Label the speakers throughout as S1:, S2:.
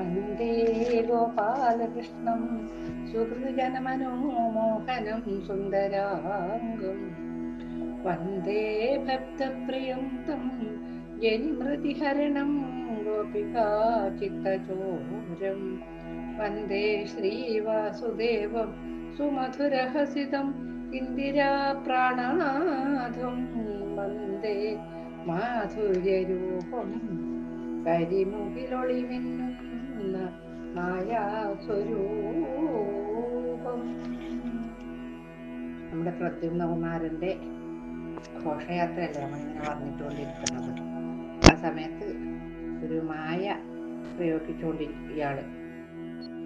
S1: വന്ദേ ഗോപാലകൃഷ്ണം. സുഹൃജനമനോമോഹനം സുന്ദരാംഗം. വന്ദേ ഭക്തപ്രിയം തം ജനിമൃതിഹരണം ഗോപികാചിത്തചോരം വന്ദേ ശ്രീവാസുദേവം സുമധുരഹസിതം ഇന്ദിരാപ്രാണനാഥം. വന്ദേ മാധുര്യരൂപം കരിമുകിലൊളിമിന്നുന്ന മായാസ്വരൂപം നമ്മുടെ പ്രദ്യുമ്നകുമാരന്റെ ഘോഷയാത്രയല്ലേ നമ്മളിങ്ങനെ പറഞ്ഞിട്ടുകൊണ്ടിരിക്കുന്നത്? ആ സമയത്ത് ഒരു മായ പ്രയോഗിച്ചുകൊണ്ടിരിക്കും ഇയാൾ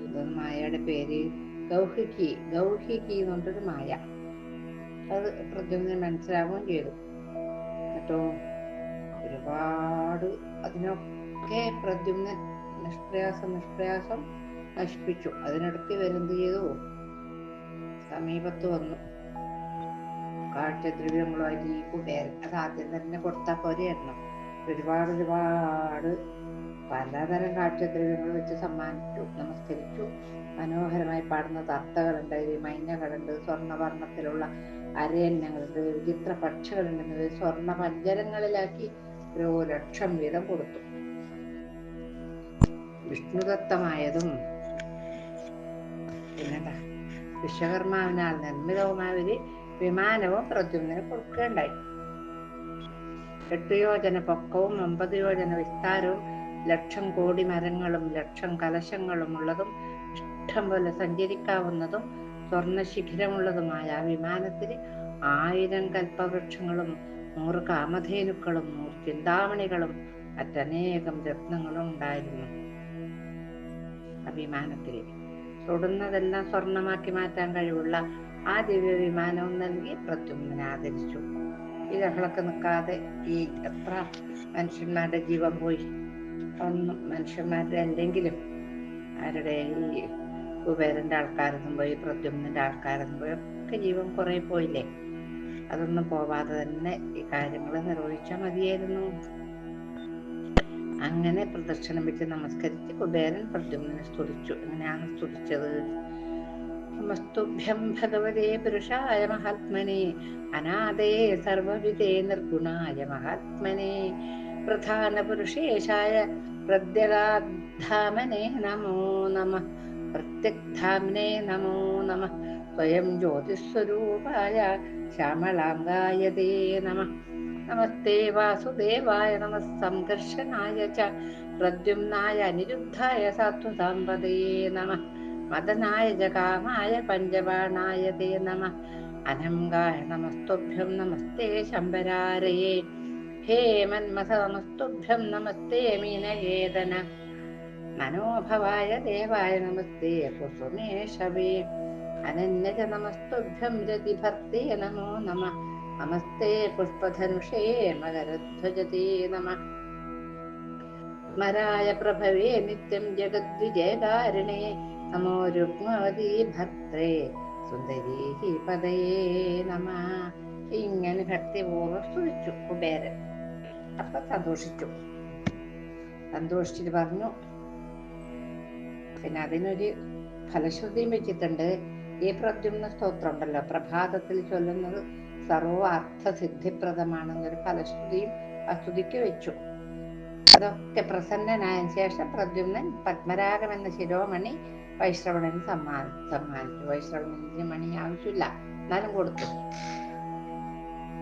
S1: ഇത് മായയുടെ പേര് ഗൗഹിക്കി ഗൗഹിക്കി എന്ന് പറഞ്ഞൊരു മായ. അത് പ്രദ്യുമ്നന് മനസ്സിലാവുകയും ചെയ്തു. എന്നിട്ടോ ഒരുപാട് അതിനൊക്കെ പ്രദ്യുമ്നൻ നിഷ്പ്രയാസം നിഷ്പ്രയാസം നശിപ്പിച്ചു. അതിനിടയ്ക്ക് ഇവരെന്ത് ചെയ്തു? സമീപത്ത് വന്നു. കാഴ്ചദ്രവ്യങ്ങളുമായിട്ട് ഈ കുബേരൻ അത് ആദ്യം തന്നെ കൊടുത്താൽ പോരെയായിരുന്നു ഒരുപാട് ഒരുപാട് പലതരം കാഴ്ചദ്രവ്യങ്ങൾ വെച്ച് സമ്മാനിച്ചു നമസ്കരിച്ചു. മനോഹരമായി പാടുന്ന തത്തകളുണ്ട് മൈനകളുണ്ട് സ്വർണവർണത്തിലുള്ള അരയന്നങ്ങളുണ്ട് വിചിത്ര പക്ഷികളുണ്ട് സ്വർണ പഞ്ചരങ്ങളിലാക്കി ഓരോ ലക്ഷം വീതം കൊടുത്തു. വിഷ്ണുദത്തമായതും പിന്നെന്താ? വിശ്വകർമാവിനാൽ നിർമ്മിതവുമായ ഒരു വിമാനവും പ്രദ്യുമ്നന് കൊടുക്കുകയുണ്ടായി. എട്ട് യോജന പൊക്കവും ഒമ്പത് യോജന വിസ്താരവും ലക്ഷം കോടി മരങ്ങളും ലക്ഷം കലശങ്ങളും ഉള്ളതും ഇഷ്ടം പോലെ സഞ്ചരിക്കാവുന്നതും സ്വർണ ശിഖിരമുള്ളതുമായ ആ വിമാനത്തിന് ആയിരം കൽപ്പവൃക്ഷങ്ങളും നൂറ് കാമധേനുക്കളും നൂറ് ചിന്താമണികളും മറ്റനേകം രത്നങ്ങളും ഉണ്ടായിരുന്നു. വിമാനത്തിൽ തൊടുന്നതെല്ലാം സ്വർണമാക്കി മാറ്റാൻ കഴിവുള്ള ആ ദിവ്യ വിമാനവും നൽകി പ്രത്യുമ്നെ ആദരിച്ചു. ഈ ലഹളക്ക് നിൽക്കാതെ ഈ എത്ര മനുഷ്യന്മാരുടെ ജീവൻ പോയി? ഒന്നും മനുഷ്യന്മാരുടെ അല്ലെങ്കിലും ആരുടെ ഈ കുബേരന്റെ ആൾക്കാരൊന്നും പോയി പ്രദ്യുമ്നന്റെ ആൾക്കാരൊന്നും പോയി ഒക്കെ ജീവൻ കുറെ പോയില്ലേ? അതൊന്നും പോവാതെ തന്നെ ഈ കാര്യങ്ങൾ നിർവഹിച്ചാൽ മതിയായിരുന്നു. അങ്ങനെ പ്രദക്ഷിണം വെച്ച് നമസ്കരിച്ച് കുബേരൻ പ്രദ്യുമ്നെ സ്തുതിച്ചു. എങ്ങനെയാണ് സ്തുതിച്ചത്? നമസ്തുഭ്യം ഭഗവതേ പുരുഷായ മഹാത്മനെ അനാഥയെ സർവവിധേ നിർഗുണായ മഹാത്മനെ പ്രധാന പുരുഷേശായ പ്രത്യഗാധാമനെ നമോ നമ പ്രത്യഗ്ധാമനെ നമോ നമ സ്വയം ജ്യോതിസ്വരൂപായ ശ്യാമളാംഗായതേ നമ. നമസ്തേ വാസുദേവായ നമ സംഘർഷനായ ച പ്രദ്യുമ്നായ അനിരുദ്ധായ സാത്വസാമ്പതയേ നമ മദനായ ജകാമായ പഞ്ചബാണായ തേ നമ അനംഗായ നമസ്തുഭ്യം നമസ്തേ ശംബരാരയേ ഹേ മന്മഥ നമസ്തുഭ്യം നമസ്തേ മീനയേതന മനോഭവായ ദേവായ നമസ്തേ കുസുമേഷവേ അനന്യജ നമസ്തുഭ്യം രതിഭർത്തേ നമോ നമ നമസ്തേ പുഷ്പധനുഷേ മകരധ്വജതേ നമ സ്മരായ പ്രഭവേ നിത്യം ജഗദ്വിജയകാരിണേ നമോ രുക്മവതി ഭക്ത്രേ സുന്ദരീ പദയേ നമ ഇങ്ങനെ ഭക്തിപൂർവം സ്തുതിച്ചു കുബേരൻ. അപ്പൊ സന്തോഷിച്ചു. സന്തോഷിച്ചിട്ട് പറഞ്ഞു. പിന്നെ അതിനൊരു ഫലശ്രുതിയും വെച്ചിട്ടുണ്ട്. ഈ പ്രദ്യുമ്ന സ്തോത്രം ഉണ്ടല്ലോ പ്രഭാതത്തിൽ ചൊല്ലുന്നത് സർവ സിദ്ധിപ്രദമാണെന്നൊരു ഫലശ്രുതിയും അസ്തുതിക്ക് സ്തുതിക്ക് വെച്ചു. അതൊക്കെ പ്രസന്നനായ ശേഷം പ്രദ്യുമ്നൻ പത്മരാഗം എന്ന ശിരോമണി വൈശ്രവണന് സമ്മാനം സമ്മാനിച്ചു. വൈശ്രവണന് മണി ആവശ്യമില്ല. എന്നാലും കൊടുത്തു.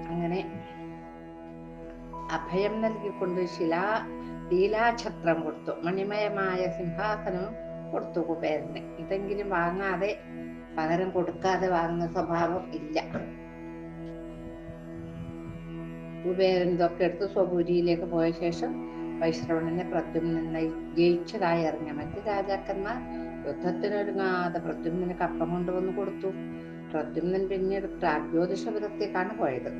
S1: അങ്ങനെ അഭയം നൽകിക്കൊണ്ട് ശിലാ ലീലാഛത്രം കൊടുത്തു. മണിമയമായ സിംഹാസനവും കൊടുത്തു കുബേരന്. ഇതെങ്കിലും വാങ്ങാതെ പകരം കൊടുക്കാതെ വാങ്ങുന്ന സ്വഭാവം ഇല്ല. കുബേരൻ ഇതൊക്കെ എടുത്ത് സ്വപുരിയിലേക്ക് പോയ ശേഷം വൈശ്രവണനെ പ്രദ്യുമ്നെ ജയിച്ചതായി അറിഞ്ഞ മറ്റ് രാജാക്കന്മാർ യുദ്ധത്തിനൊരുങ്ങാതെ പ്രദ്യുമ്നെ കപ്പം കൊണ്ടുവന്ന് കൊടുത്തു. പ്രദ്യുമ്നൻ പിന്നീട് പ്രാഗ്ജ്യോതിഷപുരത്തേക്കാണ് പോയത്.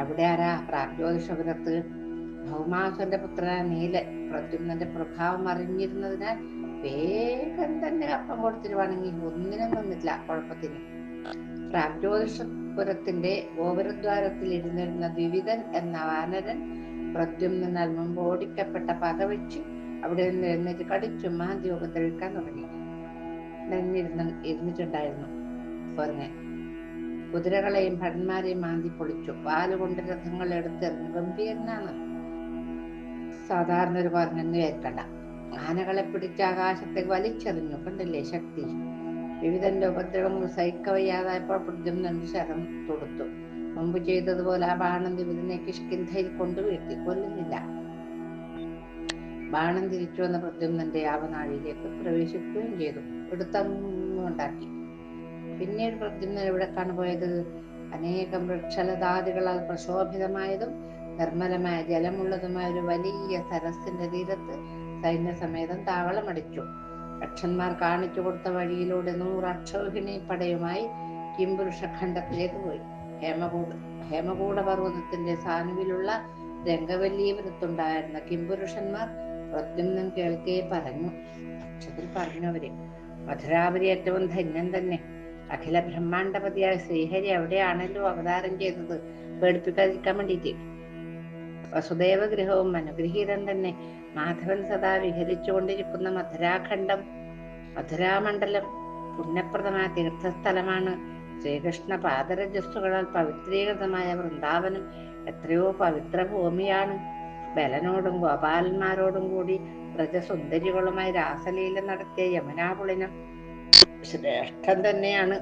S1: അവിടെ ആരാ പ്രാഗ്ജ്യോതിഷപുരത്ത് ഭൗമാസന്റെ പുത്രനായ നീലൻ പ്രദ്യുമ്നന്റെ പ്രഭാവം അറിഞ്ഞിരുന്നതിനാൽ വേഗം തന്നെ കപ്പം കൊടുത്തിരുവാണെങ്കിൽ ഒന്നിനും നിന്നില്ല കുഴപ്പത്തിന്. പ്രാഗ്ജ്യോതിഷപുരത്തിന്റെ ഗോപുരദ്വാരത്തിൽ ഇരുന്നിരുന്ന ദ്വിവിധൻ എന്ന വാനരൻ പ്രദ്യുമ്നാൽ മുമ്പ് ഓടിക്കപ്പെട്ട പക വെച്ച് അവിടെ നിന്ന് എഴുന്നേറ്റ് കടിച്ചു മാന്തി ഉപദ്രവിക്കാൻ തുടങ്ങി. ഇരുന്ന് ഇരുന്നിട്ടുണ്ടായിരുന്നു. കുരങ്ങൻ കുതിരകളെയും ഭടന്മാരെയും മാന്തി പൊളിച്ചു. വാലുകൊണ്ട് രഥങ്ങൾ എടുത്തെറിഞ്ഞു ഗംഭീരനാണ്. സാധാരണ ഒരു പറഞ്ഞെന്ന് ഏൽക്കണ്ട ആനകളെ പിടിച്ച് ആകാശത്തേക്ക് വലിച്ചെറിഞ്ഞു. കണ്ടില്ലേ ശക്തി? വിവിധന്റെ ഉപദ്രവങ്ങൾ സഹിക്കവയ്യാതായപ്പോൾ പ്രദ്യുമ്നൻ ശരം തൊടുത്തു. മുമ്പ് ചെയ്തതുപോലെ ആ ബാണം വിവിധനെ കിഷ്കിന്ധയിൽ കൊണ്ടു വീഴ്ത്തി കൊല്ലുന്നില്ല. ബാണം തിരിച്ചു വന്ന പ്രദ്യുമ്നന്റെ യാവനാഴിയിലേക്ക് പ്രവേശിക്കുകയും ചെയ്തു. എടുത്തങ്ങുണ്ടാക്കി. പിന്നീട് പ്രദ്യുമ്നൻ എവിടെ പോയത് അനേകം വൃക്ഷലതാദികളാൽ പ്രശോഭിതമായതും നിർമ്മലമായ ജലമുള്ളതുമായ ഒരു വലിയ സരസിന്റെ തീരത്ത് സൈന്യസമേതം താവളമടിച്ചു. രക്ഷന്മാർ കാണിച്ചു കൊടുത്ത വഴിയിലൂടെ നൂറ് അക്ഷോഹിണി പടയുമായി കിംപുരുഷ ഖണ്ഡത്തിലേക്ക് പോയി. ഹേമകൂട ഹേമകൂട പർവതത്തിന്റെ സാനുവിലുള്ള രംഗവല്ലീപുരത്തുണ്ടായിരുന്ന കിംപുരുഷന്മാർ പ്രദ്യുമ്നൻ കേൾക്കേ പറഞ്ഞു. അക്ഷത്തിൽ പറഞ്ഞു അവർ മധുരാപുരി ഏറ്റവും ധന്യം തന്നെ. അഖില ബ്രഹ്മാണ്ഡപതിയായ ശ്രീഹരി എവിടെയാണല്ലോ അവതാരം ചെയ്തത്. പേടിപ്പിക്കാതിരിക്കാൻ വേണ്ടിയിട്ട്. വസുദേവ ഗൃഹവും അനുഗ്രഹീതം തന്നെ. മാധവൻ സദാ വിഹരിച്ചുകൊണ്ടിരിക്കുന്ന മധുരാഖണ്ഡം മധുരാമണ്ഡലം പുണ്യപ്രദമായ തീർത്ഥസ്ഥലമാണ്. ശ്രീകൃഷ്ണ പാദരജസ്സുകളാൽ പവിത്രീകൃതമായ വൃന്ദാവനം എത്രയോ പവിത്ര ഭൂമിയാണ്. ബലനോടും ഗോപാലന്മാരോടും കൂടി വ്രജസുന്ദരികളുമായി രാസലീല നടത്തിയ യമുനാപുളിനം ശ്രേഷ്ഠം തന്നെയാണ്.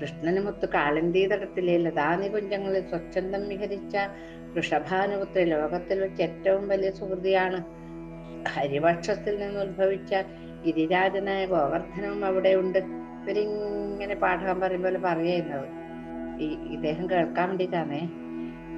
S1: കൃഷ്ണനുമൊത്ത് കാളിന്തി തടത്തിലെ ലതാനികുഞ്ചങ്ങളിൽ സ്വച്ഛന്തം വിഹരിച്ച വൃഷഭാനുപുത്രി ലോകത്തിൽ വെച്ച് ഏറ്റവും വലിയ സുഹൃതിയാണ്. ഹരിവക്ഷത്തിൽ നിന്ന് ഉത്ഭവിച്ച ഗിരിരാജനായ ഗോവർദ്ധനവും അവിടെ ഉണ്ട്. ഇവരിങ്ങനെ പാഠകം പറയുമ്പോൾ പറയുന്നത്. ഈ ഇദ്ദേഹം കേൾക്കാൻ വേണ്ടിയിട്ടാണേ.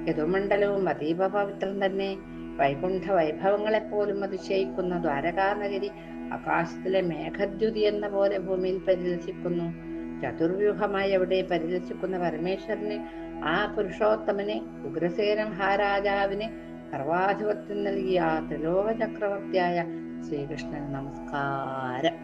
S1: യദുമണ്ഡലവും അതീവ പവിത്രം തന്നെ വൈകുണ്ഠ വൈഭവങ്ങളെ പോലും അതിശയിക്കുന്ന. ദ്വാരകാനഗരി ആകാശത്തിലെ മേഘദ്യുതി എന്ന പോലെ ഭൂമിയിൽ പരിലസിക്കുന്നു ചതുർവ്യൂഹമായി അവിടെ പരിലസിക്കുന്ന പരമേശ്വരന് ആ പുരുഷോത്തമനെ ഉഗ്രസേന മഹാരാജാവിന് സർവാധിപത്യം നൽകിയ ആ ത്രിലോക ചക്രവർത്തിയായ ശ്രീകൃഷ്ണന് നമസ്കാരം.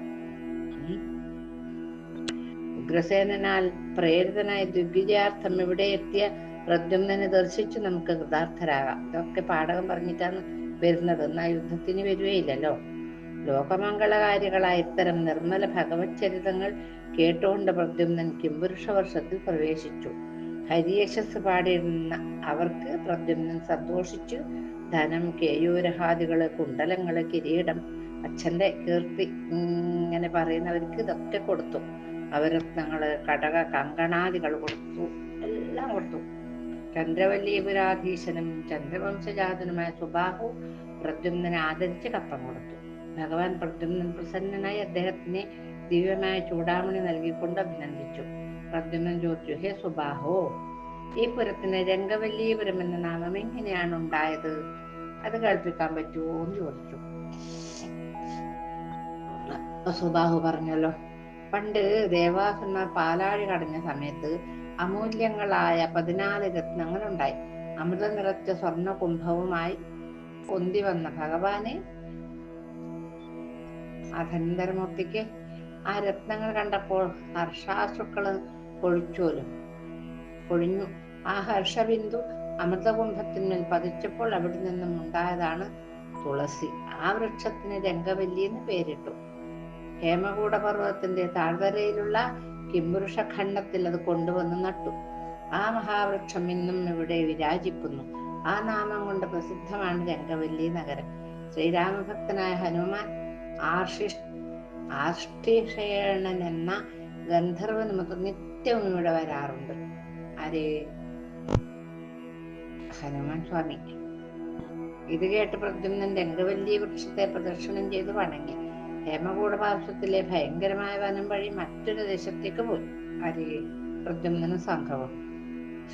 S1: ഉഗ്രസേനാൽ പ്രേരിതനായ ദിഗ്വിജയാർത്ഥം ഇവിടെ എത്തിയ പ്രദ്യുമ്നനെ ദർശിച്ചു നമുക്ക് കൃതാർത്ഥരാകാം. ഇതൊക്കെ പാഠകം പറഞ്ഞിട്ടാണ് വരുന്നത്. എന്നാ യുദ്ധത്തിന് വരുകയില്ലല്ലോ. ലോകമംഗളകാരികളായ ഇത്തരം നിർമ്മല ഭഗവത് ചരിതങ്ങൾ കേട്ടുകൊണ്ട് പ്രദ്യുമ്നൻ കിംപുരുഷ വർഷത്തിൽ പ്രവേശിച്ചു. ഹരിയശസ് പാടിയിരുന്ന അവർക്ക് പ്രദ്യുമ്നൻ സന്തോഷിച്ചു. ധനം കേയൂരഹാദികൾ കുണ്ടലങ്ങൾ കിരീടം അച്ഛന്റെ കീർത്തി ഇങ്ങനെ പറയുന്നവർക്ക് ഇതൊക്കെ കൊടുത്തു. അവരത്നങ്ങൾ കടക കങ്കണാദികൾ കൊടുത്തു. എല്ലാം കൊടുത്തു. ചന്ദ്രവല്ലീപുരാധീശനും ചന്ദ്രവംശജാതനുമായ സുബാഹു പ്രദ്യുമ്നനെ ആദരിച്ച് കപ്പം കൊടുത്തു. ഭഗവാൻ പ്രദ്യുമ്നൻ പ്രസന്നനായി അദ്ദേഹത്തിന് ദിവ്യമായ ചൂടാമണി നൽകിക്കൊണ്ട് അഭിനന്ദിച്ചു. പ്രദ്യുമ്നൻ ചോദിച്ചു ഹേ സുബാഹോ ഈ പുരത്തിന് രംഗവല്ലീപുരം എന്ന നാമം എങ്ങനെയാണ് ഉണ്ടായത്? അത് കേൾപ്പിക്കാൻ പറ്റുമോ എന്ന് ചോദിച്ചു. സുബാഹു പറഞ്ഞല്ലോ. പണ്ട് ദേവാസന്മാർ പാലാഴി കടഞ്ഞ സമയത്ത് അമൂല്യങ്ങളായ പതിനാല് രത്നങ്ങൾ ഉണ്ടായി അമൃത നിറച്ച സ്വർണ കുംഭവുമായി പൊന്തി വന്ന ഭഗവാനെ അധന്തരമൂർത്തിക്ക് ആ രത്നങ്ങൾ കണ്ടപ്പോൾ ഹർഷാശ്രുക്കൾ പൊഴിച്ചോലും പൊഴിഞ്ഞു ആ ഹർഷബിന്ദു അമൃതകുംഭത്തിന്മേൽ പതിച്ചപ്പോൾ അവിടെ നിന്നും ഉണ്ടായതാണ് തുളസി. ആ വൃക്ഷത്തിന് രംഗവല്ലി എന്ന് പേരിട്ടു. ഹേമകൂട പർവതത്തിന്റെ താഴ്വരയിലുള്ള കിംപുരുഷ ഖണ്ഡത്തിൽ അത് കൊണ്ടുവന്ന് നട്ടു. ആ മഹാവൃക്ഷം ഇന്നും ഇവിടെ വിരാജിക്കുന്നു. ആ നാമം കൊണ്ട് പ്രസിദ്ധമാണ് രംഗവല്ലി നഗരം. ശ്രീരാമഭക്തനായ ഹനുമാൻ ആർഷിഷ് എന്ന എന്ന നമുക്ക് നിത്യവും ഇവിടെ വരാറുണ്ട്. ആര്? ഹനുമാൻ സ്വാമി. ഇത് കേട്ട് പ്രദ്യുമ്നൻ രംഗവല്ലി വൃക്ഷത്തെ പ്രദർശനം ചെയ്ത് വണങ്ങി. ഹേമകൂടപാർശ്വത്തിലെ ഭയങ്കരമായ വനം വഴി മറ്റൊരു ദേശത്തേക്ക് പോയി. ആര്? പ്രദ്യുമ്നനും സംഘവും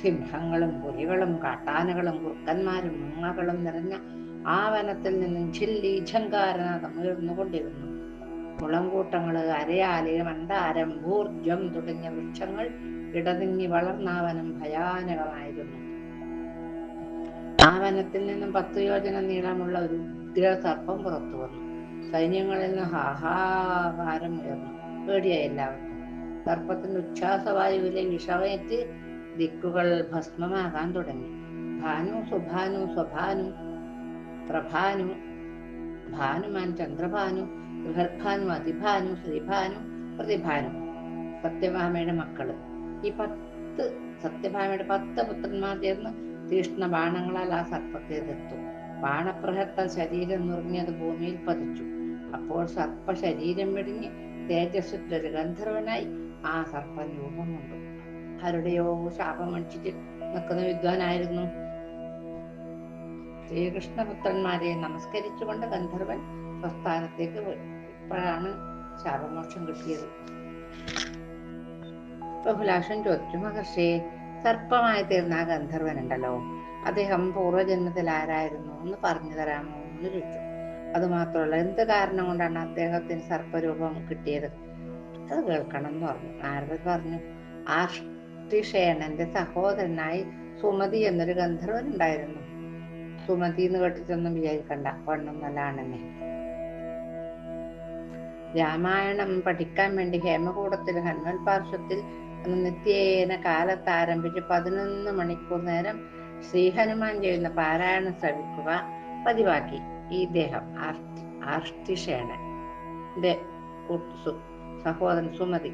S1: സിംഹങ്ങളും പുലികളും കാട്ടാനകളും കുർക്കന്മാരും മുങ്ങകളും നിറഞ്ഞ ആ വനത്തിൽ നിന്നും ചില്ലി ഝങ്കാരനാഥം ഉയർന്നുകൊണ്ടിരുന്നു മുളങ്കൂട്ടങ്ങൾ അരയാൽ മന്ദാരം ഭൂർജം തുടങ്ങിയ വൃക്ഷങ്ങൾ ഇടതിങ്ങി വളർന്ന വനം ഭയാനകമായിരുന്നു. ആ വനത്തിൽ നിന്നും പത്ത് യോജന നീളമുള്ള ഒരു ഉഗ്ര സർപ്പം പുറത്തു വന്നു. സൈന്യങ്ങളിൽ നിന്ന് ഹാഹാകാരം ഉയർന്നു പേടിയായി എല്ലാവർക്കും സർപ്പത്തിന്റെ ഉച്ഛ്വാസവായുവിലെ വിഷമേറ്റ് ദിക്കുകൾ ഭസ്മമാകാൻ തുടങ്ങി ഭാനു സുഭാനു സ്വഭാനു പ്രഭാനു ഭാനുമാൻ ചന്ദ്രഭാനു ബൃഹദ്ഭാനു അതിഭാനു ശ്രീഭാനു പ്രതിഭാനു സത്യഭാമയുടെ മക്കൾ. ഈ പത്ത് സത്യഭാമയുടെ പത്ത് പുത്രന്മാർ ചേർന്ന് തീഷ്ണ ബാണങ്ങളാൽ ആ സർപ്പത്തെ എതിർത്തു ബാണപ്രഹത്താൽ ശരീരം നുറങ്ങിയത് ഭൂമിയിൽ പതിച്ചു. അപ്പോൾ സർപ്പ ശരീരം വെടിഞ്ഞ് തേജസ്സുറ്റൊരു ഗന്ധർവനായി ആ സർപ്പം രൂപം കൊണ്ടു. ആരുടെയോ ശാപം അടിച്ചിട്ട് നിൽക്കുന്ന വിദ്വാനായിരുന്നു ശ്രീകൃഷ്ണപുത്രന്മാരെ നമസ്കരിച്ചുകൊണ്ട് ഗന്ധർവൻ സ്വസ്ഥാനത്തേക്ക് ഇപ്പോഴാണ് ശാപമോക്ഷം കിട്ടിയത്. പ്രഭുലാഷൻ ചോദിച്ചു മഹർഷി സർപ്പമായി തീർന്ന ആ ഗന്ധർവൻ ഉണ്ടല്ലോ അദ്ദേഹം പൂർവജന്മത്തിൽ ആരായിരുന്നു? എന്ന് പറഞ്ഞു തരാമോ? എന്ന് ചോദിച്ചു. അത് മാത്രമല്ല എന്ത് കാരണം കൊണ്ടാണ് അദ്ദേഹത്തിന് സർപ്പരൂപം കിട്ടിയത്? അത് കേൾക്കണം എന്ന് പറഞ്ഞു. നാരദൻ പറഞ്ഞു ആഷ്ടിഷേണന്റെ സഹോദരനായി സുമതി എന്നൊരു ഗന്ധർവൻ ഉണ്ടായിരുന്നു സുമതി എന്ന് കേട്ടിട്ടൊന്നും വിചാരിക്കണ്ട. പെണ്ണും നല്ലതാണെന്നെ. രാമായണം പഠിക്കാൻ വേണ്ടി ഹേമകൂടത്തിൽ ഹനുമൻ പാർശ്വത്തിൽ നിത്യേന കാലത്ത് ആരംഭിച്ച് പതിനൊന്ന് മണിക്കൂർ നേരം ശ്രീഹനുമാൻ ചെയ്യുന്ന പാരായണം ശ്രവിക്കുക പതിവാക്കി. ഈ ദേഹം ആർഷ്ടിഷേണ സഹോദരൻ സുമതി.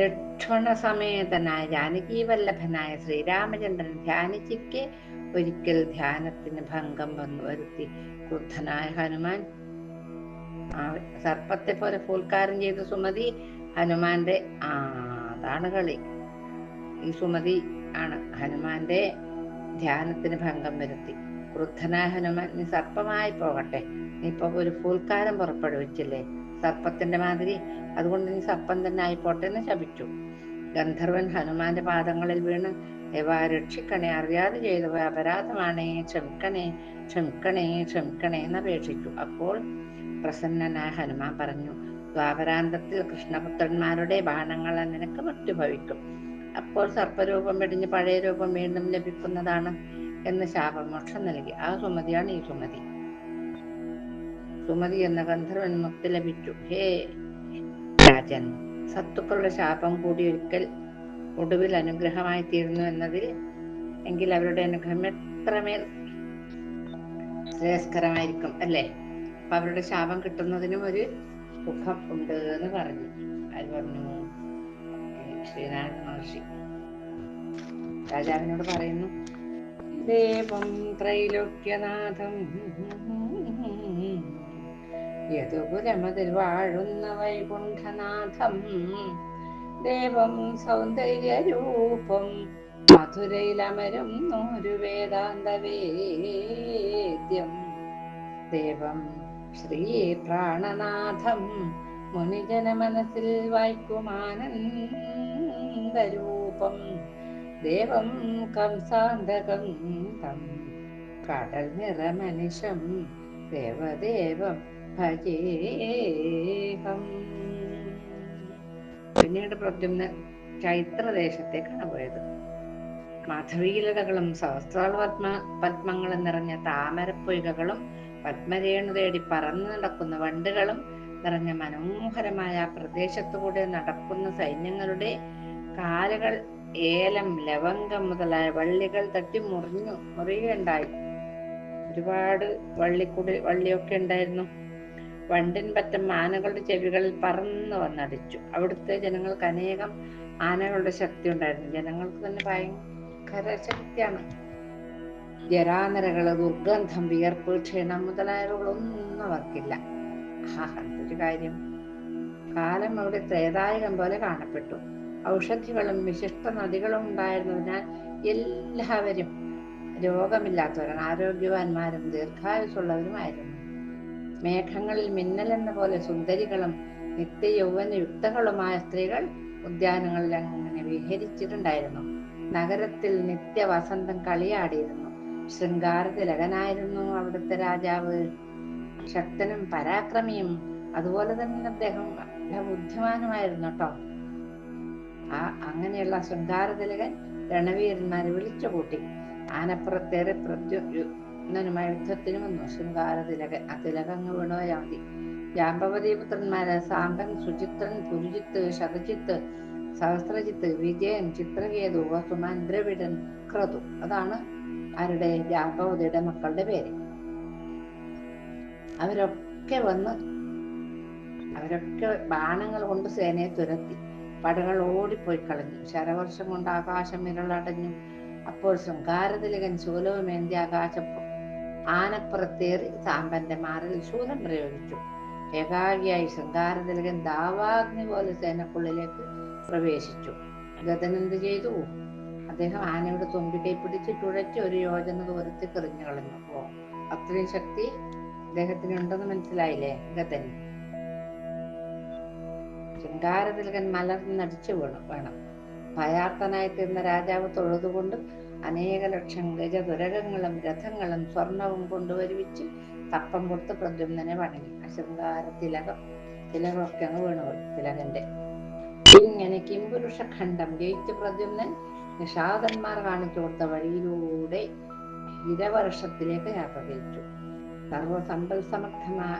S1: ലക്ഷണ സമേതനായ ജാനകീ വല്ലഭനായ ശ്രീരാമചന്ദ്രൻ ധ്യാനിച്ചിരിക്കെ ഒരിക്കൽ ധ്യാനത്തിന് ഭംഗം വന്നു വരുത്തി ക്രുദ്ധനായ ഹനുമാൻ. ആ സർപ്പത്തെ പോലെ ഫൂൽക്കാരം ചെയ്ത സുമതി ഹനുമാന്റെ ആ അതാണ് കളി. ഈ സുമതി ആണ് ഹനുമാന്റെ ധ്യാനത്തിന് ഭംഗം വരുത്തി. ക്രുദ്ധനായ ഹനുമാൻ നീ സർപ്പമായി പോകട്ടെ. നീ ഇപ്പൊ ഒരു ഫൂൽക്കാരം പുറപ്പെടുവിച്ചില്ലേ? സർപ്പത്തിന്റെ മാതിരി. അതുകൊണ്ട് നീ സർപ്പം തന്നെ ആയിപ്പോട്ടെ എന്ന് ശപിച്ചു. ഗന്ധർവൻ ഹനുമാന്റെ പാദങ്ങളിൽ വീണ് ദേവാ രക്ഷിക്കണേ അറിയാതെ ചെയ്തവ അപരാധമാണേ ക്ഷമിക്കണേ ക്ഷമിക്കണേ ക്ഷമിക്കണേ എന്ന് അപേക്ഷിച്ചു. അപ്പോൾ പ്രസന്നനായ ഹനുമാൻ പറഞ്ഞു ദ്വാപരാന്തത്തിൽ കൃഷ്ണപുത്രന്മാരുടെ ബാണങ്ങൾ നിനക്ക് മറ്റുഭവിക്കും. അപ്പോൾ സർപ്പരൂപം വെടിഞ്ഞ് പഴയ രൂപം വീണ്ടും ലഭിക്കുന്നതാണ് എന്ന് ശാപമോക്ഷം നൽകി. ആ സുമതിയാണ് ഈ സുമതി. സുമതി എന്ന ഗന്ധർവൻ മുക്തി ലഭിച്ചു. ഹേ രാജൻ സത്തുക്കളുടെ ശാപം കൂടി ഒരിക്കൽ ഒടുവിൽ അനുഗ്രഹമായി തീരുന്നു എന്നതിൽ എങ്കിൽ അവരുടെ അനുഗ്രഹം എത്രമേൽ ശ്രേയസ്കരമായിരിക്കും അല്ലേ? അപ്പൊ അവരുടെ ശാപം കിട്ടുന്നതിനും ഒരു സുഖം ഉണ്ട് എന്ന് പറഞ്ഞു. അത് പറഞ്ഞു? ശ്രീനാരായണ മഹർഷി. രാജാവിനോട് പറയുന്നു ദേവം ത്രൈലോക്യനാഥം യതുപുരമതിൽ വാഴുന്ന വൈകുണ്ഠനാഥം ദേവം സൗന്ദര്യരൂപം മധുരയിലമരും നൂരു വേദാന്ത വേദ്യം. ദേവം ശ്രീ പ്രാണനാഥം മുനിജന മനസ്സിൽ വായിക്കുമാനന്ദരൂപം. ദേവം കംസാന്തകം തം കടൽ നിറമനുഷം ദേവദേവം ഭജേഹം. പിന്നീട് പ്രദ്യുമ്ന ചൈത്രദേശത്തേക്കാണ് പോയത്. മാധവീലതകളും സഹസ്രാൾപത്മ പത്മങ്ങളും നിറഞ്ഞ താമരപ്പൊയ്കകളും പത്മരേണു തേടി പറന്നു നടക്കുന്ന വണ്ടുകളും നിറഞ്ഞ മനോഹരമായ പ്രദേശത്തുകൂടെ നടക്കുന്ന സൈന്യങ്ങളുടെ കാലുകൾ ഏലം ലവംഗം മുതലായ വള്ളികൾ തട്ടി മുറിഞ്ഞു മുറിയുകയുണ്ടായി. ഒരുപാട് വള്ളിക്കുടി വള്ളിയൊക്കെ ഉണ്ടായിരുന്നു. വണ്ടിൻ പറ്റം ആനകളുടെ ചെവികളിൽ പറന്നു വന്നടിച്ചു. അവിടുത്തെ ജനങ്ങൾക്ക് അനേകം ആനകളുടെ ശക്തി ഉണ്ടായിരുന്നു. ജനങ്ങൾക്ക് തന്നെ ഭയങ്കര ശക്തിയാണ്. ജരാനരകൾ ദുർഗന്ധം വിയർപ്പ് ക്ഷീണം മുതലായവകളൊന്നും അവർക്കില്ല. ഒരു കാര്യം. കാലം അവിടെ ത്രേതായുഗം പോലെ കാണപ്പെട്ടു. ഔഷധികളും വിശിഷ്ട നദികളും ഉണ്ടായിരുന്നതിനാൽ എല്ലാവരും രോഗമില്ലാത്തവരാണ്. ആരോഗ്യവാന്മാരും ദീർഘായുസുള്ളവരുമായിരുന്നു മേഘങ്ങളിൽ മിന്നൽ എന്ന പോലെ സുന്ദരികളും നിത്യ യൗവന യുക്തകളുമായ സ്ത്രീകൾ ഉദ്യാനങ്ങളിൽ അങ്ങനെ വിഹരിച്ചിട്ടുണ്ടായിരുന്നു. നഗരത്തിൽ നിത്യ വസന്തം കളിയാടിയിരുന്നു. ശൃംഗാര തിലകനായിരുന്നു അവിടുത്തെ രാജാവ്. ശക്തനും പരാക്രമിയും അതുപോലെ തന്നെ അദ്ദേഹം ബുദ്ധിമാനുമായിരുന്നു കേട്ടോ. ആ അങ്ങനെയുള്ള ശൃംഗാര തിലകൻ രണവീരന്മാരെ വിളിച്ചു കൂട്ടി ആനപ്പുറത്തേറെ പ്രത്യുന്നനുമായ യുദ്ധത്തിന് വന്നു. ശൃംഗാര തിലകൻ ആ തിലകങ്ങ് വീണുപോയാൽ മതി ജാമ്പവതി പുത്രന്മാര് സാമ്പൻ സുചിത്രൻ പുരുജിത്ത് ശതജിത്ത് സഹസ്രജിത്ത് വിജയൻ ചിത്രകേതു വസുമാൻ ദ്രവിഡൻ ക്രതു. അതാണ് ആരുടെ? ജാമ്പവതിയുടെ മക്കളുടെ പേര്. അവരൊക്കെ വന്ന് അവരൊക്കെ ബാണങ്ങൾ കൊണ്ട് സേനയെ തുരത്തി. പടകൾ ഓടിപ്പോയി കളഞ്ഞു. ശരവർഷം കൊണ്ട് ആകാശം ഇരളടഞ്ഞു അപ്പോൾ ശൃംഗാരതിലകൻ ശൂലവുമേന്തി ആകാശം ആനപ്പുറത്തേറി സാമ്പന്റെ മാറിൽ ശൂലം പ്രയോഗിച്ചു. ഏകാഗിയായി ശൃംഗാരതിലകൻ ദാവാഗ്നി പോലെ സേനക്കുള്ളിലേക്ക് പ്രവേശിച്ചു. ഗതൻ എന്ത് ചെയ്തു? അദ്ദേഹം ആനയുടെ തുമ്പി കൈ പിടിച്ച് ചുഴച്ച് ഒരു യോജന ദൂരത്തിൽ കറിഞ്ഞു കളഞ്ഞു. അപ്പോ അത്രയും ശക്തി അദ്ദേഹത്തിന് ഉണ്ടെന്ന് മനസ്സിലായില്ലേ ഗതൻ? ശൃംഗാരതിലകൻ മലർന്നടിച്ചു വീണു. വേണം. ഭയാർത്ഥനായി തീർന്ന രാജാവ് തൊഴുതുകൊണ്ട് അനേക ലക്ഷം ഗജതുരകങ്ങളും രഥങ്ങളും സ്വർണവും കൊണ്ടുവരുവിച്ച് തപ്പം കൊടുത്ത് പ്രദ്യുമ്നെ വണങ്ങി അശൃംഗാര തിലകം തിലകമൊക്കെ അങ്ങ് വീണുപോയി തിലകന്റെ. ഇങ്ങനെ കിംപുരുഷ ഖണ്ഡം ജയിച്ച് പ്രദ്യുമ്നൻ. നിഷാദന്മാർ കാണിച്ചു കൊടുത്ത വഴിയിലൂടെ ഹിരവർഷത്തിലേക്ക് യാത്ര തിരിച്ചു. സർവസമ്പൽ സമർത്ഥമാ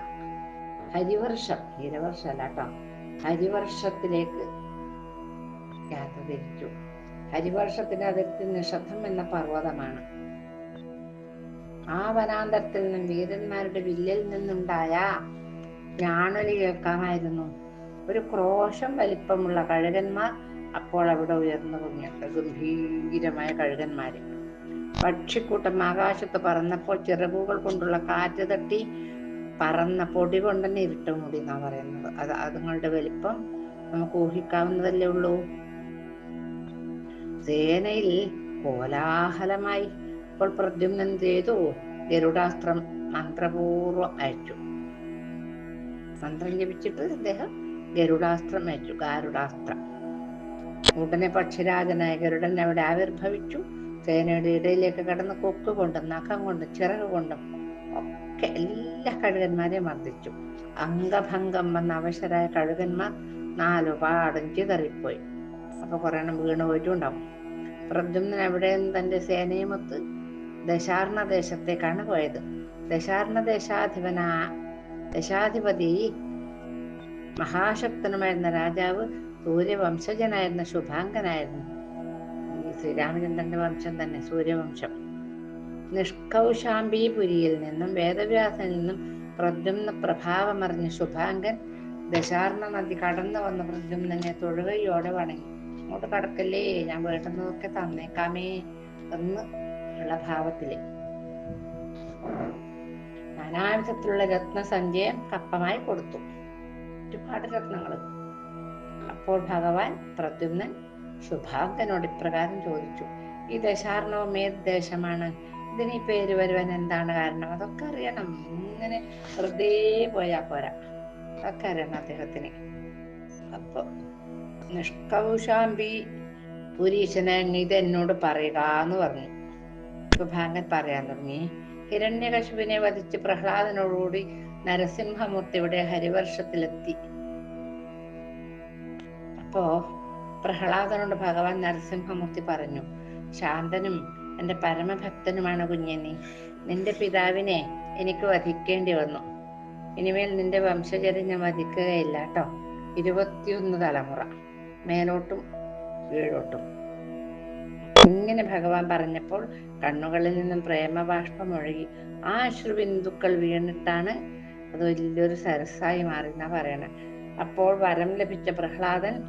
S1: ഹരിവർഷം ഹിരവർഷമല്ല കേട്ടോ. ഹരിവർഷത്തിലേക്ക് യാത്ര തിരിച്ചു. ഹരിവർഷത്തിന്റെ അതിർത്തി നിഷധം എന്ന പർവതമാണ്. ആ വനാന്തരത്തിൽ നിന്നും വീരന്മാരുടെ വില്ലിൽ നിന്നുണ്ടായ ഞാണൊലി കേൾക്കാമായിരുന്നു ഒരു ക്രോശം വലിപ്പമുള്ള കഴുകന്മാർ അപ്പോൾ അവിടെ ഉയർന്നു പൊങ്ങിയുണ്ട് ഗംഭീരമായ കഴുകന്മാര്. പക്ഷിക്കൂട്ടം ആകാശത്ത് പറന്നപ്പോൾ ചിറകുകൾ കൊണ്ടുള്ള കാറ്റ് തട്ടി പറന്ന പൊടി കൊണ്ട് തന്നെ ഇരുട്ട് മൂടി എന്നാ പറയുന്നത്. അത് അതുങ്ങളുടെ വലിപ്പം നമുക്ക് ഊഹിക്കാവുന്നതല്ലേ ഉള്ളൂ. സേനയിൽ കോലാഹലമായി അപ്പോൾ പ്രദ്യുമ്നൻ ചെയ്തു. ഗരുഡാസ്ത്രം മന്ത്രപൂർവം അയച്ചു. മന്ത്രം ജപിച്ചിട്ട് അദ്ദേഹം ഗരുഡാസ്ത്രം അയച്ചു. ഗാരുഡാസ്ത്രം. ഉടനെ പക്ഷിരാജനായ ഗരുഡൻ അവിടെ ആവിർഭവിച്ചു. സേനയുടെ ഇടയിലേക്ക് കടന്ന് കൊക്ക് കൊണ്ടും നഖം കൊണ്ടും ചിറക് കൊണ്ടും ഒക്കെ എല്ലാ കഴുകന്മാരെയും മർദ്ദിച്ചു. അംഗഭംഗം വന്ന അവശരായ കഴുകന്മാർ നാലുപാടും ചിതറിപ്പോയി. അപ്പൊ പറയണം വീണ് പോയിട്ടുണ്ടാവും. പ്രദ്യുമ്നൻ അവിടെ തന്റെ സേനയുമൊത്ത് ദശാർണ ദേശത്തേക്കാണ് പോയത്. ദശാർണ ദേശാധിപന ദശാധിപതി മഹാശക്തനുമായിരുന്ന രാജാവ് സൂര്യവംശജനായിരുന്ന ശുഭാംഗനായിരുന്നു. ഈ ശ്രീരാമചന്ദ്രന്റെ വംശം തന്നെ സൂര്യവംശം. നിഷ്കൗശാംബിപുരിയിൽ നിന്നും വേദവ്യാസനിൽ നിന്നും പ്രദ്യുമ്ന പ്രഭാവമറിഞ്ഞ ശുഭാംഗൻ ദശാർണ നദി കടന്നു വന്ന പ്രദ്യുമ്നെ തൊഴുകയോടെ വണങ്ങി. അങ്ങോട്ട് കടക്കല്ലേ? ഞാൻ വേണ്ടുന്നതൊക്കെ തന്നേക്കാമേ എന്ന് ഉള്ള ഭാവത്തിൽ. നാനാവിധത്തിലുള്ള രത്നസഞ്ചയം കപ്പമായി കൊടുത്തു. ഒരുപാട് രത്നങ്ങൾ അപ്പോൾ ഭഗവാൻ പ്രദ്യുമ്നൻ ശുഭാംഗനോട് ഇപ്രകാരം ചോദിച്ചു ഈ ദശാർണവം ഏത് ദേശമാണ്? ഇതിന് ഈ പേര് വരുവാൻ എന്താണ് കാരണം? അതൊക്കെ അറിയണം. ഇങ്ങനെ വെറുതെ പോയാ പോരാ. അതൊക്കെ അറിയണം അദ്ദേഹത്തിന്. അപ്പൊ നിഷ്കൗശാംബി പുരീശനെ ഇത് എന്നോട് പറയുക എന്ന് പറഞ്ഞു. ശുഭാംഗൻ പറയാൻ തുടങ്ങി. ഹിരണ്യകശുവിനെ വധിച്ച് പ്രഹ്ലാദനോടുകൂടി നരസിംഹമൂർത്തിയുടെ ഹരിവർഷത്തിലെത്തി. അപ്പോ പ്രഹ്ലാദനോട് ഭഗവാൻ നരസിംഹമൂർത്തി പറഞ്ഞു ശാന്തനും എന്റെ പരമഭക്തനുമാണ് കുഞ്ഞനി നിന്റെ പിതാവിനെ എനിക്ക് വധിക്കേണ്ടി വന്നു. ഇനിമേൽ നിന്റെ വംശജരെ ഞാൻ വധിക്കുകയില്ല കേട്ടോ. ഇരുപത്തിയൊന്ന് തലമുറ. മേലോട്ടും. കീഴോട്ടും ഇങ്ങനെ ഭഗവാൻ പറഞ്ഞപ്പോൾ കണ്ണുകളിൽ നിന്നും പ്രേമബാഷ്പം ഒഴുകി ആ അശ്രുബിന്ദുക്കൾ വീണിട്ടാണ് അത് വലിയൊരു സരസായി മാറി എന്നാ പറയണേ. അപ്പോൾ വരം ലഭിച്ച പ്രഹ്ലാദൻ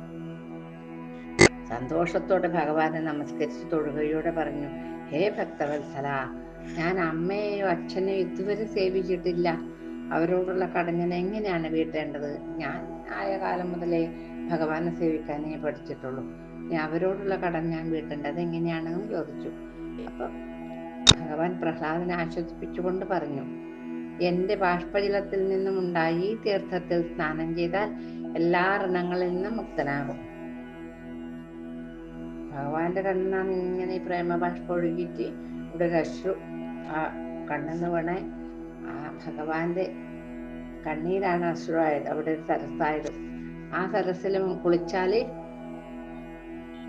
S1: സന്തോഷത്തോടെ ഭഗവാനെ നമസ്കരിച്ച് തൊഴുകയോടെ പറഞ്ഞു ഹേ ഭക്തവത്സല ഞാൻ അമ്മയെയോ അച്ഛനെയോ ഇതുവരെ സേവിച്ചിട്ടില്ല. അവരോടുള്ള കടഞ്ഞനെ എങ്ങനെയാണ് വീട്ടേണ്ടത്? ഞാൻ ആയ കാലം മുതലേ ഭഗവാനെ സേവിക്കാനേ പഠിച്ചിട്ടുള്ളൂ. ഇനി അവരോടുള്ള കടം ഞാൻ വീട്ടേണ്ടത് എങ്ങനെയാണെന്ന് ചോദിച്ചു. അപ്പൊ ഭഗവാൻ പ്രഹ്ലാദനെ ആശ്വസിപ്പിച്ചുകൊണ്ട് പറഞ്ഞു എന്റെ ബാഷ്പജലത്തിൽ നിന്നും ഉണ്ടായി തീർത്ഥത്തിൽ സ്നാനം ചെയ്താൽ എല്ലാ ഋണങ്ങളിൽ നിന്നും മുക്തനാകും. ഭഗവാന്റെ കണ്ണാണ് ഇങ്ങനെ പ്രേമ ബാഷ്പ ഒഴുകിയിട്ട് ഇവിടെ ഒരു അശ്രു ആ കണ്ണെന്ന് വേണേ ആ ഭഗവാന്റെ കണ്ണീരാണ് അശ്രുവായത് അവിടെ ഒരു സരസായത് ആ സരസിലും കുളിച്ചാൽ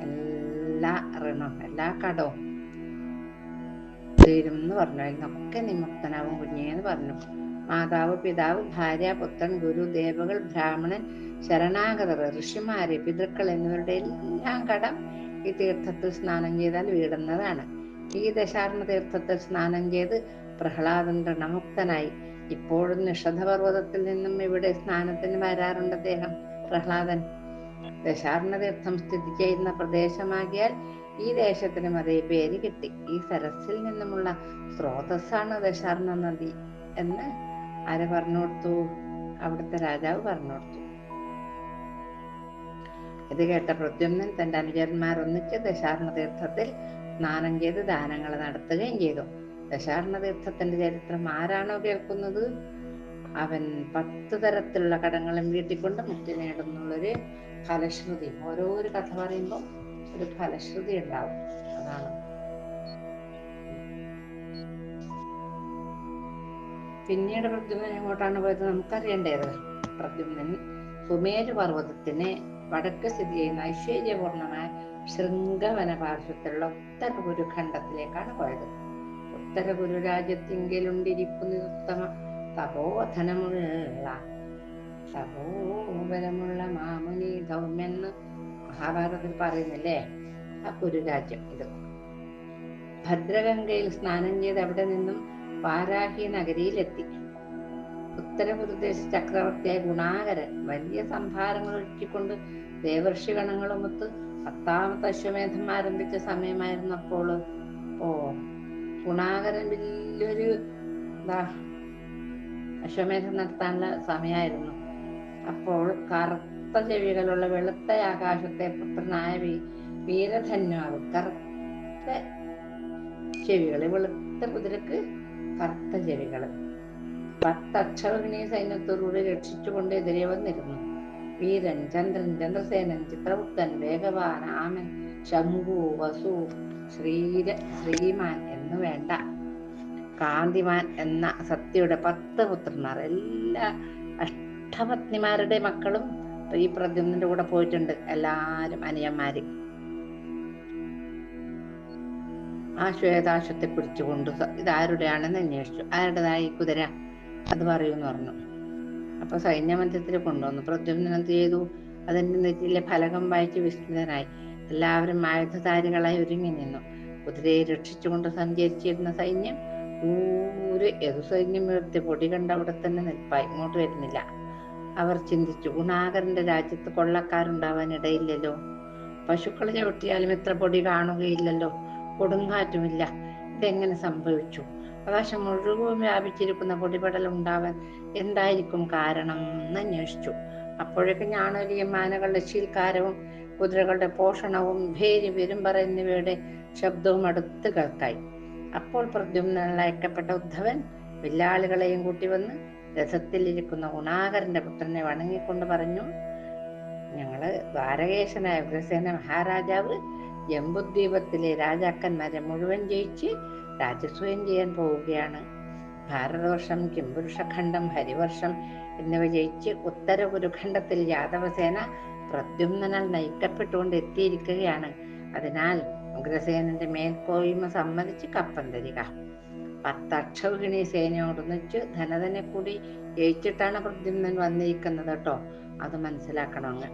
S1: എല്ലാ ഋണം എല്ലാ കടവും തീരും എന്ന് പറഞ്ഞു. അതിനൊക്കെ നിമുക്തനാവും കുഞ്ഞേന്ന് പറഞ്ഞു. മാതാവ് പിതാവ് ഭാര്യ പുത്രൻ ഗുരു ദേവകൾ ബ്രാഹ്മണൻ ശരണാഗതർ ഋഷിമാര് പിതൃക്കൾ എന്നിവരുടെ എല്ലാം കടം ഈ തീർത്ഥത്തിൽ സ്നാനം ചെയ്താൽ വീടുന്നതാണ്. ഈ ദശാർണ തീർത്ഥത്തിൽ സ്നാനം ചെയ്ത് പ്രഹ്ലാദൻ ഋണമുക്തനായി ഇപ്പോഴും നിഷധപർവതത്തിൽ നിന്നും ഇവിടെ സ്നാനത്തിന് വരാറുണ്ട് അദ്ദേഹം പ്രഹ്ലാദൻ. ദശാർണ തീർത്ഥം സ്ഥിതി ചെയ്യുന്ന പ്രദേശമാകിയാൽ ഈ ദേശത്തിനും അതേ പേര് കിട്ടി. ഈ സരസിൽ നിന്നുമുള്ള സ്രോതസ്സാണ് ദശാർണ നദി എന്ന് ആര് പറഞ്ഞു കൊടുത്തു അവിടുത്തെ രാജാവ് പറഞ്ഞു കൊടുത്തു ഇത് കേട്ട പ്രദ്യുമ്നൻ തന്റെ അനുചരന്മാർ ഒന്നിച്ച് ദശാർണ തീർത്ഥത്തിൽ സ്നാനം ചെയ്ത് ദാനങ്ങൾ നടത്തുകയും ചെയ്തു. ദശാർണ തീർത്ഥത്തിന്റെ ചരിത്രം ആരാണോ കേൾക്കുന്നത്? അവൻ പത്ത് തരത്തിലുള്ള കടങ്ങളും വീട്ടിക്കൊണ്ട് മുക്തി നേടുന്നുള്ളൊരു ഫലശ്രുതി. ഓരോ കഥ പറയുമ്പോൾ ഒരു ഫലശ്രുതി ഉണ്ടാവും. അതാണ്. പിന്നീട് പ്രദ്യുമ്നൻ എങ്ങോട്ടാണ് പോയത്? നമുക്കറിയേണ്ടത് പ്രദ്യുമ്നൻ സുമേരു പർവതത്തിന് വടക്ക് സ്ഥിതി ചെയ്യുന്ന ഐശ്വര്യപൂർണമായ ശൃംഗവന പാർശ്വത്തിലുള്ള ഉത്തരഗുരു ഖണ്ഡത്തിലേക്കാണ് പോയത്. ഉത്തരഗുരു രാജ്യത്തിങ്കിലുണ്ടിരിക്കുന്ന ഉത്തമ. തപോധനമുള്ള തപോബലമുള്ള മാമുനി ധൗമ്യെന്ന് മഹാഭാരതത്തിൽ പറയുന്നില്ലേ? ആ കുരുരാജ്യം ഇത്. ഭദ്രഗംഗയിൽ സ്നാനം ചെയ്ത് അവിടെ നിന്നും വാരാഹി നഗരിയിലെത്തി. ഉത്തരപ്രദേശ് ചക്രവർത്തിയായ ഗുണാകരൻ വലിയ സംഭാരങ്ങൾ ദേവർഷി ഗണങ്ങളുമൊത്ത് പത്താമത്തെ അശ്വമേധം ആരംഭിച്ച സമയമായിരുന്നപ്പോൾ ഓ ഗുണാകരൻ വലിയൊരു എന്താ അശ്വമേധം നടത്താനുള്ള സമയമായിരുന്നു അപ്പോൾ കറുത്ത ചെവികളുള്ള വെളുത്ത ആകാശത്തെ പുത്രനായ വീ വീരധന്യാവ് കറുത്ത ചെവികൾ വെളുത്ത കുതിരക്ക് കറുത്ത ചെവികൾ. പത്തക്ഷരഗ്നി സൈന്യത്തോടുകൂടി രക്ഷിച്ചുകൊണ്ട് എതിരെ വന്നിരുന്നു. വീരൻ ചന്ദ്രൻ ചന്ദ്രസേനൻ ചിത്രഗുപ്തൻ വേഗവാൻ ആമൻ ശംഭു വസു ശ്രീര ശ്രീമാൻ എന്ന് വേണ്ട. കാന്തിമാൻ എന്ന സത്യയുടെ പത്ത് പുത്രന്മാർ. എല്ലാ അഷ്ടപത്നിമാരുടെ മക്കളും ഈ പ്രദ്യുമ്നന്റെ കൂടെ പോയിട്ടുണ്ട്. എല്ലാരും അനിയന്മാര്. ആ ശ്വേതാശത്തെ പിടിച്ചുകൊണ്ട് ഇതാരുടെയാണെന്ന് അന്വേഷിച്ചു. ആരുടേതായി കുതിര? അത് പറയൂന്ന് പറഞ്ഞു. അപ്പൊ സൈന്യമന്ത്രത്തിൽ കൊണ്ടുവന്നു. പ്രദ്യുമ്നൻ എന്ത് ചെയ്തു? അതിന്റെ നെറ്റിയിലെ ഫലകം വായിച്ച് വിസ്മിതനായി. എല്ലാവരും ആയുധധാരികളായി ഒരുങ്ങി നിന്നു. കുതിരയെ രക്ഷിച്ചുകൊണ്ട് സഞ്ചരിച്ചിരുന്ന സൈന്യം ദൂരെ എതു സൈന്യം ഉയർത്തി പൊടി കണ്ട് അവിടെ തന്നെ നിൽപ്പായി. ഇങ്ങോട്ട് വരുന്നില്ല. അവർ ചിന്തിച്ചു ഗുണാകരന്റെ രാജ്യത്ത് കൊള്ളക്കാരുണ്ടാവാൻ ഇടയില്ലല്ലോ പശുക്കളെ ചവിട്ടിയാലും ഇത്ര പൊടി കാണുകയില്ലല്ലോ. കൊടുങ്കാറ്റുമില്ല. ഇതെങ്ങനെ സംഭവിച്ചു? ആകാശം മുഴുവൻ വ്യാപിച്ചിരിക്കുന്ന പൊടിപടൽ ഉണ്ടാവാൻ എന്തായിരിക്കും കാരണം എന്ന് അന്വേഷിച്ചു. അപ്പോഴേക്കും ഞാനൊരു മാനകളുടെ ശീൽക്കാരവും കുതിരകളുടെ പോഷണവും ഭേരി വിരുമ്പറ എന്നിവയുടെ ശബ്ദവും അടുത്ത് കേൾക്കായി അപ്പോൾ പ്രദ്യുമ്നാൽ അയക്കപ്പെട്ട ഉദ്ധവൻ വില്ലാളികളെയും കൂട്ടി വന്ന് രഥത്തിലിരിക്കുന്ന ഗുണാകരന്റെ പുത്രനെ വണങ്ങിക്കൊണ്ട് പറഞ്ഞു ഞങ്ങൾ ദ്വാരകേശനായ ഉഗ്രസേന മഹാരാജാവ് ജമ്പുദ്വീപത്തിലെ രാജാക്കന്മാരെ മുഴുവൻ ജയിച്ച് രാജസ്വയം ചെയ്യാൻ പോവുകയാണ്. ഭാരതവർഷം കിംപുരുഷഖണ്ഡം ഹരിവർഷം എന്നിവ ജയിച്ച് ഉത്തര ഗുരുഖണ്ഡത്തിൽ യാദവസേന പ്രദ്യുമ്നാൽ നയിക്കപ്പെട്ടുകൊണ്ട് എത്തിയിരിക്കുകയാണ് അതിനാൽ ഉഗ്രസേനന്റെ മേൽക്കോയ്മ സമ്മതിച്ച് കപ്പം തരിക. പത്തക്ഷൗഹിണി സേനയോടൊന്നിച്ച് ധനതനെ കൂടി ജയിച്ചിട്ടാണ് പ്രദ്യുമ്നൻ വന്നിരിക്കുന്നത് കേട്ടോ. അത് മനസ്സിലാക്കണം അങ്ങ്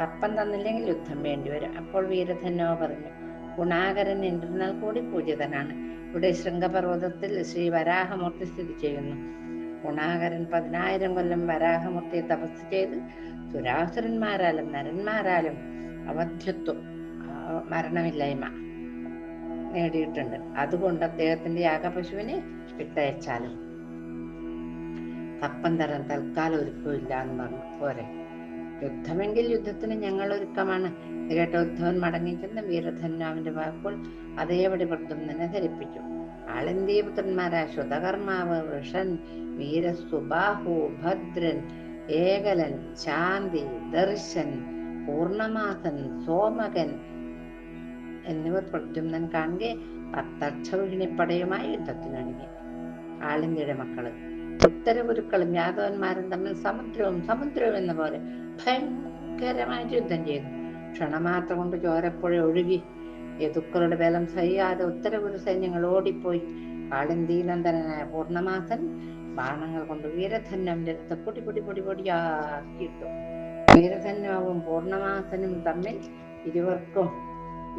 S1: കപ്പം തന്നില്ലെങ്കിൽ യുദ്ധം വേണ്ടിവരും. അപ്പോൾ വീരധനോ പറഞ്ഞു ഗുണാകരൻ എന്തിരുന്നാൽ കൂടി പൂജിതനാണ്. ഇവിടെ ശൃംഗപർവതത്തിൽ ശ്രീ വരാഹമൂർത്തി സ്ഥിതി ചെയ്യുന്നു. ഗുണാകരൻ പതിനായിരം കൊല്ലം വരാഹമൂർത്തിയെ തപസ് ചെയ്ത് സുരാസുരന്മാരാലും നരന്മാരാലും അവധ്യത്വം മരണമില്ലായ്മ നേടിയിട്ടുണ്ട്. അതുകൊണ്ട് അദ്ദേഹത്തിന്റെ യാഗപശുവിനെ വിട്ടയച്ചാലും കപ്പം തരാൻ തൽക്കാലം ഒരുക്കമില്ല എന്ന് പറഞ്ഞു. പോരെ. യുദ്ധമെങ്കിൽ യുദ്ധത്തിന് ഞങ്ങൾ ഒരുക്കമാണ്. കേട്ട ഉദ്ധവൻ മടങ്ങിക്കുന്ന ചെന്ന് വീരധന്യാവിന്റെ വാക്കുകൾ അതേപടി പ്രദ്യുമ്നെ ധരിപ്പിച്ചു. ആളന്തിയ പുത്രന്മാരായ വൃഷൻ വീരസുബാഹു ഭദ്രൻ ഏകലൻ ശാന്തി ദർശൻ പൂർണമാസൻ സോമകൻ എന്നിവർ പ്രദ്യുമ്നൻ കാണെ പത്തക്ഷൗഹിണിപ്പടയുമായി യുദ്ധത്തിനൊരുങ്ങി. ആളിന്തിയുടെ മക്കൾ. ഉത്തരഗുരുക്കളും യാദവന്മാരും തമ്മിൽ സമുദ്രവും സമുദ്രവും എന്ന പോലെ ഭയങ്കരമായിട്ട് യുദ്ധം ചെയ്തു. ക്ഷണമാത്രം കൊണ്ട് ചോരപ്പുഴ ഒഴുകി. യദുക്കളുടെ ബലം സഹിയാതെ ഉത്തരഗുരു സൈന്യങ്ങൾ ഓടിപ്പോയി. കാളിന്ദീനന്ദനായ പൂർണമാസൻ ബാണങ്ങൾ കൊണ്ട് വീരധന്യം രക്തം പൊടി പൊടി പൊടി പൊടിയാക്കിയിട്ടു. വീരധന്യവും പൂർണമാസനും തമ്മിൽ ഇരുവർക്കും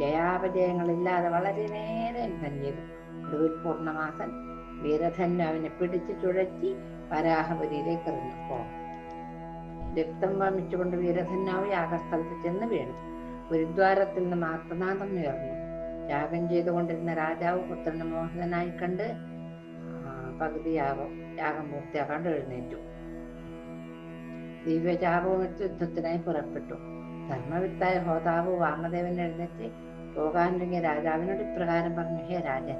S1: ജയാപജയങ്ങളില്ലാതെ വളരെ നേരെ തന്നെ ഒടുവിൽ പൂർണമാസൻ വീരധന്യവനെ പിടിച്ചു ചുഴറ്റി വരാഹപുരിയിലേക്ക് എറിഞ്ഞപ്പോ രക്തം വമിച്ചുകൊണ്ട് വീരധന്യാവ് യാഗസ്ഥലത്ത് ചെന്ന് വീണു. ഗുരുദ്വാരത്തിൽ നിന്ന് മാർത്തനാഥം ഉയർന്നു. യാഗം ചെയ്തുകൊണ്ടിരുന്ന രാജാവ് പുത്രന് മോഹിതനായി കണ്ട് ആ, പകുതി യാഗം പൂർത്തിയാക്കാണ്ട് എഴുന്നേറ്റു. ദിവ്യചാപവും വെച്ച് യുദ്ധത്തിനായി പുറപ്പെട്ടു. ധർമ്മവിത്തായ ഹോതാവ് വാമദേവൻ എഴുന്നേറ്റ് പോകാനൊരുങ്ങിയ രാജാവിനോട് ഇപ്രകാരം പറഞ്ഞു ഹേ രാജൻ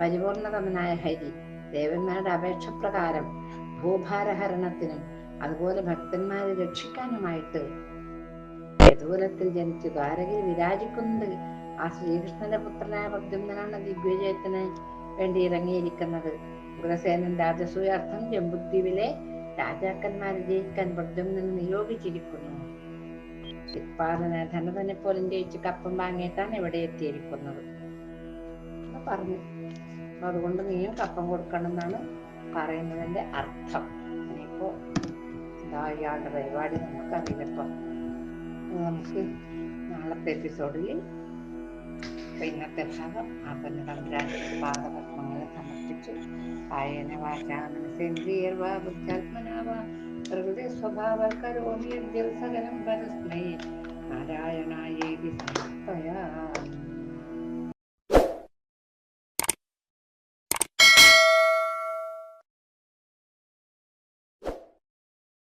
S1: പരിപൂർണതമനായ ഹരി ദേവന്മാരുടെ അപേക്ഷ പ്രകാരം ഭൂഭാരഹരണത്തിനും അതുപോലെ ഭക്തന്മാരെ രക്ഷിക്കാനുമായിട്ട് യദൂരത്തിൽ ജനിച്ച്. ദ്വാരകയിൽ വിരാജിക്കുന്നത് ആ ശ്രീകൃഷ്ണന്റെ പുത്രനായ പ്രദ്യുമ്നാണ് ദിഗ്വിജയത്തിന് വേണ്ടി ഇറങ്ങിയിരിക്കുന്നത് ഉഗ്രസേനൻ രാജസൂയാർത്ഥം ജമ്പുദ്വീപിലെ രാജാക്കന്മാരെ ജയിക്കാൻ പ്രദ്യുമ്നനെ നിയോഗിച്ചിരിക്കുന്നു. ദിക്പാലനെ ധനതനെ പോലെ ജയിച്ച് കപ്പം വാങ്ങിയിട്ടാണ് ഇവിടെ എത്തിയിരിക്കുന്നത്. പറഞ്ഞു അതുകൊണ്ട് നീയും കപ്പം കൊടുക്കണം എന്നാണ് പറയുന്നതിന്റെ അർത്ഥം. ഇനിയിപ്പോ എന്താ ഇയാളുടെ പരിപാടി നമുക്ക് അത് നമുക്ക് നാളത്തെ എപ്പിസോഡിൽ ഇന്നത്തെ ഭാഗം ആ തന്നെ തമ്പുരാന്റെ പാദപത്മങ്ങളെ സമർപ്പിച്ചു കായന വാച മനസേന്ദ്രിയർവാ ബുദ്ധാത്മനാവാ പ്രകൃതി സ്വഭാവ കരോമി സകലം പരസ്മൈ നാരായണായേതി സമർപ്പയാമി.